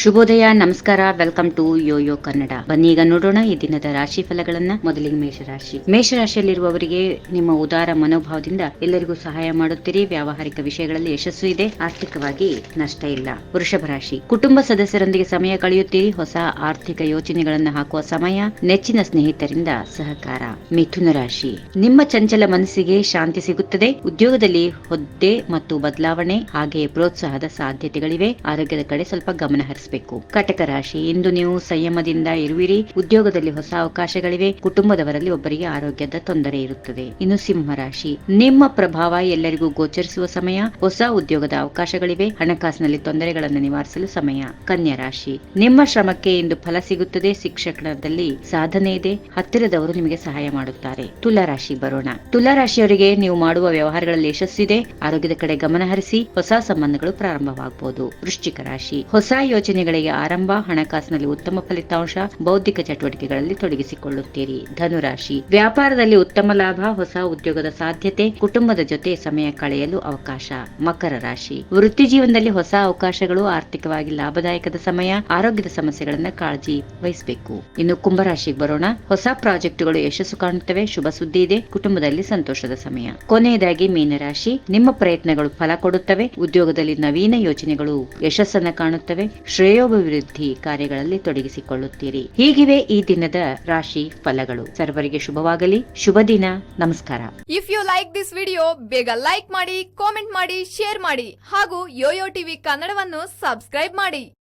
ಶುಭೋದಯ, ನಮಸ್ಕಾರ, welcome to Yoyo Kannada. ಬನ್ನಿ, ಈಗ ನೋಡೋಣ ಈ ದಿನದ ರಾಶಿ ಫಲಗಳನ್ನ. ಮೊದಲಿಗೆ ಮೇಷರಾಶಿ. ಮೇಷರಾಶಿಯಲ್ಲಿರುವವರಿಗೆ ನಿಮ್ಮ ಉದಾರ ಮನೋಭಾವದಿಂದ ಎಲ್ಲರಿಗೂ ಸಹಾಯ ಮಾಡುತ್ತೀರಿ. ವ್ಯಾವಹಾರಿಕ ವಿಷಯಗಳಲ್ಲಿ ಯಶಸ್ಸು ಇದೆ. ಆರ್ಥಿಕವಾಗಿ ನಷ್ಟ ಇಲ್ಲ. ವೃಷಭ ರಾಶಿ. ಕುಟುಂಬ ಸದಸ್ಯರೊಂದಿಗೆ ಸಮಯ ಕಳೆಯುತ್ತೀರಿ. ಹೊಸ ಆರ್ಥಿಕ ಯೋಜನೆಗಳನ್ನು ಹಾಕುವ ಸಮಯ, ನೆಚ್ಚಿನ ಸ್ನೇಹಿತರಿಂದ ಸಹಕಾರ. ಮಿಥುನ ರಾಶಿ. ನಿಮ್ಮ ಚಂಚಲ ಮನಸ್ಸಿಗೆ ಶಾಂತಿ ಸಿಗುತ್ತದೆ. ಉದ್ಯೋಗದಲ್ಲಿ ಹುದ್ದೆ ಮತ್ತು ಬದಲಾವಣೆ ಹಾಗೆ ಪ್ರೋತ್ಸಾಹದ ಸಾಧ್ಯತೆಗಳಿವೆ. ಆರೋಗ್ಯದ ಕಡೆ ಸ್ವಲ್ಪ ಗಮನ ಹರಿಸಬೇಕು ಕಟಕ ರಾಶಿ, ಇಂದು ನೀವು ಸಂಯಮದಿಂದ ಇರುವಿರಿ. ಉದ್ಯೋಗದಲ್ಲಿ ಹೊಸ ಅವಕಾಶಗಳಿವೆ. ಕುಟುಂಬದವರಲ್ಲಿ ಒಬ್ಬರಿಗೆ ಆರೋಗ್ಯದ ತೊಂದರೆ ಇರುತ್ತದೆ. ಇನ್ನು ಸಿಂಹ ರಾಶಿ, ನಿಮ್ಮ ಪ್ರಭಾವ ಎಲ್ಲರಿಗೂ ಗೋಚರಿಸುವ ಸಮಯ. ಹೊಸ ಉದ್ಯೋಗದ ಅವಕಾಶಗಳಿವೆ. ಹಣಕಾಸಿನಲ್ಲಿ ತೊಂದರೆಗಳನ್ನು ನಿವಾರಿಸಲು ಸಮಯ. ಕನ್ಯಾ ರಾಶಿ, ನಿಮ್ಮ ಶ್ರಮಕ್ಕೆ ಇಂದು ಫಲ ಸಿಗುತ್ತದೆ. ಶಿಕ್ಷಣದಲ್ಲಿ ಸಾಧನೆ ಇದೆ. ಹತ್ತಿರದವರು ನಿಮಗೆ ಸಹಾಯ ಮಾಡುತ್ತಾರೆ. ತುಲಾ ರಾಶಿ ಬರೋಣ. ತುಲಾ ರಾಶಿಯವರಿಗೆ ನೀವು ಮಾಡುವ ವ್ಯವಹಾರಗಳಲ್ಲಿ ಯಶಸ್ಸಿದೆ ಆರೋಗ್ಯದ ಕಡೆ ಗಮನ ಹರಿಸಿ ಹೊಸ ಸಂಬಂಧಗಳು ಪ್ರಾರಂಭವಾಗಬಹುದು ವೃಶ್ಚಿಕ ರಾಶಿ, ಹೊಸ ಯೋಜನೆಗಳಿಗೆ ಆರಂಭ, ಹಣಕಾಸಿನಲ್ಲಿ ಉತ್ತಮ ಫಲಿತಾಂಶ, ಬೌದ್ಧಿಕ ಚಟುವಟಿಕೆಗಳಲ್ಲಿ ತೊಡಗಿಸಿಕೊಳ್ಳುತ್ತೀರಿ. ಧನುರಾಶಿ. ವ್ಯಾಪಾರದಲ್ಲಿ ಉತ್ತಮ ಲಾಭ, ಹೊಸ ಉದ್ಯೋಗದ ಸಾಧ್ಯತೆ, ಕುಟುಂಬದ ಜೊತೆ ಸಮಯ ಕಳೆಯಲು ಅವಕಾಶ. ಮಕರ ರಾಶಿ. ವೃತ್ತಿ ಜೀವನದಲ್ಲಿ ಹೊಸ ಅವಕಾಶಗಳು, ಆರ್ಥಿಕವಾಗಿ ಲಾಭದಾಯಕದ ಸಮಯ, ಆರೋಗ್ಯದ ಸಮಸ್ಯೆಗಳನ್ನ ಕಾಳಜಿ ವಹಿಸಬೇಕು. ಇನ್ನು ಕುಂಭರಾಶಿಗೆ ಬರೋಣ. ಹೊಸ ಪ್ರಾಜೆಕ್ಟ್ಗಳು ಯಶಸ್ಸು ಕಾಣುತ್ತವೆ, ಶುಭ ಸುದ್ದಿ ಇದೆ, ಕುಟುಂಬದಲ್ಲಿ ಸಂತೋಷದ ಸಮಯ. ಕೊನೆಯದಾಗಿ ಮೀನರಾಶಿ. ನಿಮ್ಮ ಪ್ರಯತ್ನಗಳು ಫಲ ಕೊಡುತ್ತವೆ, ಉದ್ಯೋಗದಲ್ಲಿ ನವೀನ ಯೋಜನೆಗಳು ಯಶಸ್ಸನ್ನ ಕಾಣುತ್ತವೆ ಶ್ರೇಯೋಭಿವೃದ್ಧಿ ಕಾರ್ಯಗಳಲ್ಲಿ ತೊಡಗಿಸಿಕೊಳ್ಳುತ್ತೀರಿ. ಹೀಗಿವೆ ಈ ದಿನದ ರಾಶಿ ಫಲಗಳು. ಸರ್ವರಿಗೆ ಶುಭವಾಗಲಿ. ಶುಭ ದಿನ. ನಮಸ್ಕಾರ. If you like this video ಬೇಗ ಲೈಕ್ ಮಾಡಿ ಕಾಮೆಂಟ್ ಮಾಡಿ ಶೇರ್ ಮಾಡಿ ಹಾಗೂ ಯೋಯೋ ಟಿವಿ ಕನ್ನಡವನ್ನು ಸಬ್ಸ್ಕ್ರೈಬ್ ಮಾಡಿ.